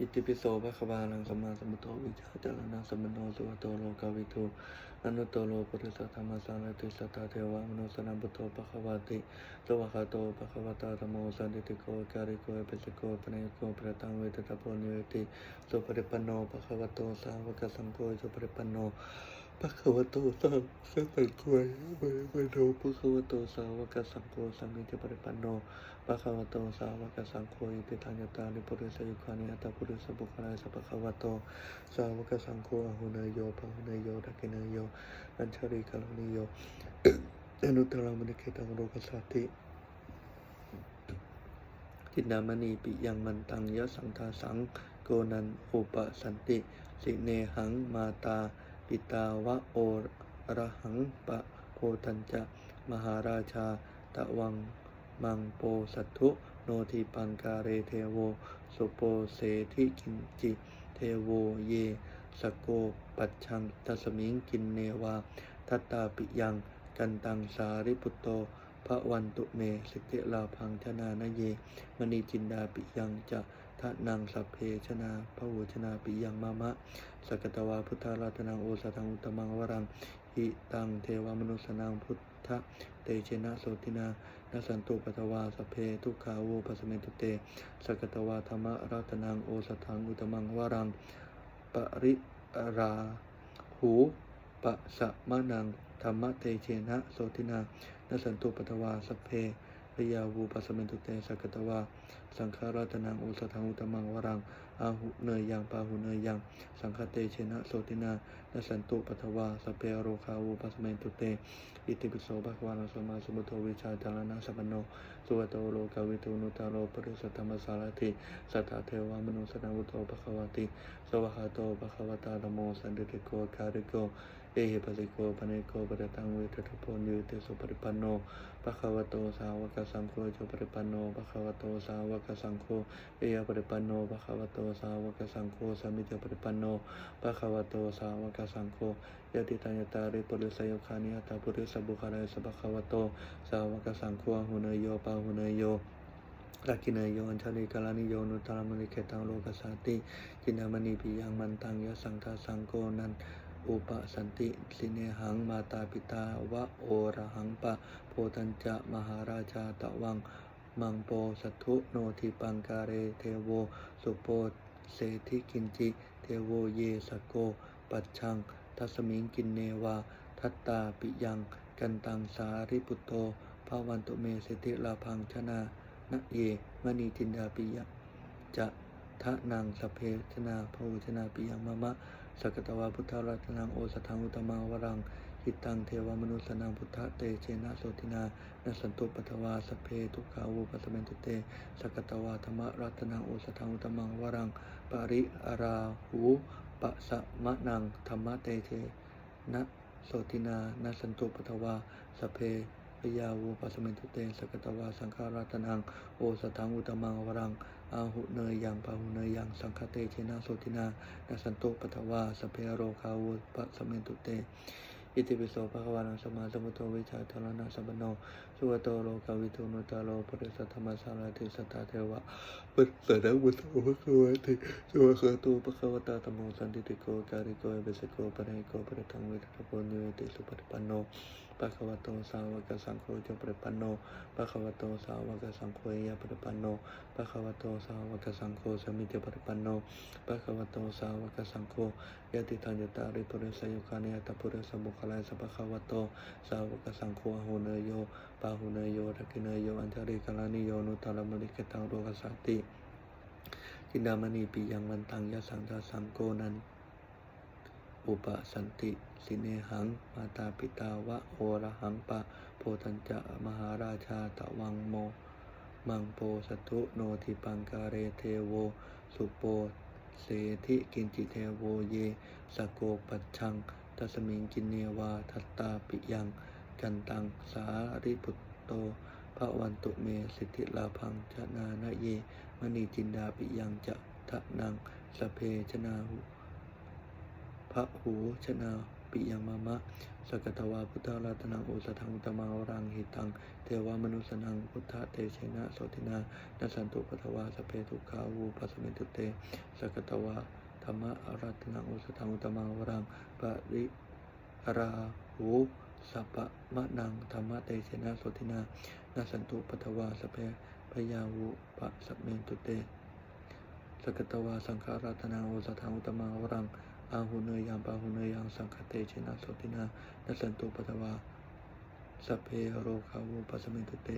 อิติปิโสภะคะวาลังสัมมาสัมพุทโธวิชาจารณะสัมปันโนสุวัตโตโลกาวิทูอนุตโตโลปุริสธรรมสารติสัทธาเทวมโนสนัมพุทโธภะคะวาติสวะคาโตภะคะวตาธรรมโมสันติโกการิโกเอปิสโกปนัยโกประตังเวทตาโพนิเวติสุปริปันโนภะคะวะโตสาวกสังโฆสุปริปันโน พระคัมภโตสาวกสังโฆเบเบโนพระคัมภโตสาวกสังโฆสัมมิจปริปันโนพระคัมภโตสาวกสังโฆอิติทัญญตาลิปุริสยุคานิอัตตปุริสบุคลาสัพพะวะโตสาวกสังโฆอหุเนยโยปะหุเนยโยดักิเนยโยอัญชริกาลนิโยอนุตตรมณิเกตังโลกัสสติทินามณีปิยังมันตังยะสังทาสังโกนันอุปสันติ สิเนหังมาตา ปิตาวะโอระหังปะโคตัญจะ มหาราชา ตะวังมังโปสัตถุโนทิปังการเรเทโว สุโปเสทิกินจิ เทโวเย สโกปัจชัง ตัสมิงกินเนวา ทัตตาปิยัง กันตังสาริปุตโต พระวันตุเมสิทธิลาพังชนานเย มณีจินดาปิยังจะทะนังสัพเพชนาพระโวชนาปิยังมามะ สกตวาพุทธาราตนังโอสถังอุตมังวรังหิตังเทวมนุสนังพุทธเตเชนะโสตินานสันตุปัตวาสพเพทุกขาโวปัสเมตุเต สกตวาธรรมรัตนังโอสถังอุตตมังวรัง ปริราหู ปะสะมะนังธรรมเตเชนะโสตินานสันตุปัตวาสเพพยาวูปัสเมนตุเตสักตวาสังฆาราตนังอุสถังอุตมังวรังอาหุเนยยังปาหุเนยยังสังฆเตเชนะโสตินานสันตุปัทวาสพเปโรคาวูปัสเมนตุเตอิติปิโสภควานัสมาสมุทโธวิชาจารณะสัพโนสุวัตโตโลกาวิทูนุตาโลปริสัทธรรมสารติสัทธาเทวามนุสนาวุโตภคะวติสวะหาโตภควตาธโมสันติโกคาริโก เอหิปัสสิโกปะเนโกปะตังเวทตโพนิเตสุปริปันโนภะคะวะโตสาวกสังโฆจปริปันโนภะคะวะโตสาวกสังโฆเอยปริปันโนภะคะวะโตสาวกสังโฆสัมมิจปริปันโนภะคะวะโตสาวกสังโฆยะติตัญญตาริปุริสยคานิอัตตาปุริสบุคลายสัพพะคะวะโตสาวกสังโฆหุเนยโยปาหุเนยโยรักกินายโยอัญชลิกาลานิโยนุตตรมณิเกตังโลกัสสาติจินามณีปิยังมันตังยะสังทาสังโกนัน อุปสันติสิเนหังมาตาปิตาวะโอระหังปะโพตัญจะมหาราชาตะวัง มังโปสัทุโนทิปังการเรเทโว สุโปเสธิกินจิ เทโวเยสโก ปัจชัง ทัสมิงกินเนวา ทัตตาปิยัง กันตังสาริปุตโตภาวันตุเมสิทธิลาพังชนานะเยมณีจินดาปิยะจะทะนังสพเพชนาพหูชนาปิยังมะมะ สกตวาพุทธรัตนังโอสถังอุตมังวรังหิตังเทวมนุสนังพุทธเตเชนะโสตินานัสันตุปัทวาสเพทุกขาวูปัสเมนตุเตสกตวาธรรมรัตนังโอสถังอุตมังวรังปาริอาราหูปะสะมะนังธรรมเตเชนะโสตินานัสันตุปัทวาสเพ ยาวูปัสสเมนตุเตสกตวาสังฆารัตนังโอสถังอุตมังวรังอาหุเนยยังปาหุเนยยังสังฆเตเชนะโสตินานาสันตุปัทวาสเพโรคาวุปัสสเมนตุเตอิติปิโสภะคะวานังสมาสมุทโธวิชาธรณะสัมปันโนสุวโตโลกาวิทูนุตาโลปริสัทธรรมสารติสัทธาเทวะปัสสะนังมุตโตภะคะวะติสวะคะโตภะคะวตาธัมโมสันติโกการิโกเอเบสโกปะเนโกปะระทังเวทะโพนิเวติสุปฏิปันโน ภะคะวะโตสาวกสังโฆจปฏิปันโนภะคะวะโตสาวกสังโฆยะปฏิปันโนภะคะวะโตสาวกสังโฆสมิจปฏิปันโนภะคะวะโตสาวกสังโฆยะติตัญญตาริปุริสยุคานิอัตปุริสบุคลายสัพพะคะวะโตสาวกสังโฆอหุเนยโยปาหุเนยโยทักขิเนยโยอัญชริกาลานิโยนุตตรมริกตังโรกัสสาติจินดามณีปิยังวันตังยะสังทาสังโกนัน อุปสันติสิเนหัง มาตาปิตาวะโอระหังปะโพธัญจะมหาราชาตะวังโม มังโปสตุโนทิปังการเรเทโว สุโปเสธิกินจิเทโวเย สโกปัจชังทัสมิงกินเนวาทัตตาปิยังกันตังสาริปุตโตพระวันตุเมสิทธิลาพังชนานะเย มณีจินดาปิยังจะทะนังสเพชนาหุ ระหูชนาปิยังมามะสกตวาพุทธรัตนังโอสถังอุตมังวรังหิตัง เทวามนุสนังพุทธเตเชนะโสตินานัสันตุปทวาสเพทุขาวูปัสสมิตุเตสกตวาธรรมอารัตนังโอสถังอุตมังวรังปริราหูสัพพะมะนังธรรมะเตเชนะโสตินานัสันตุปทวาสเพพยาวูปัสสมิตุเต กตวาสังฆารัตนาโอสถังอุตมาวรัง อาหุเนยังปาหุเนยังสังคเตชินาสตินานัสันตุปตวาสเพโรคาวุปัสมิตุเต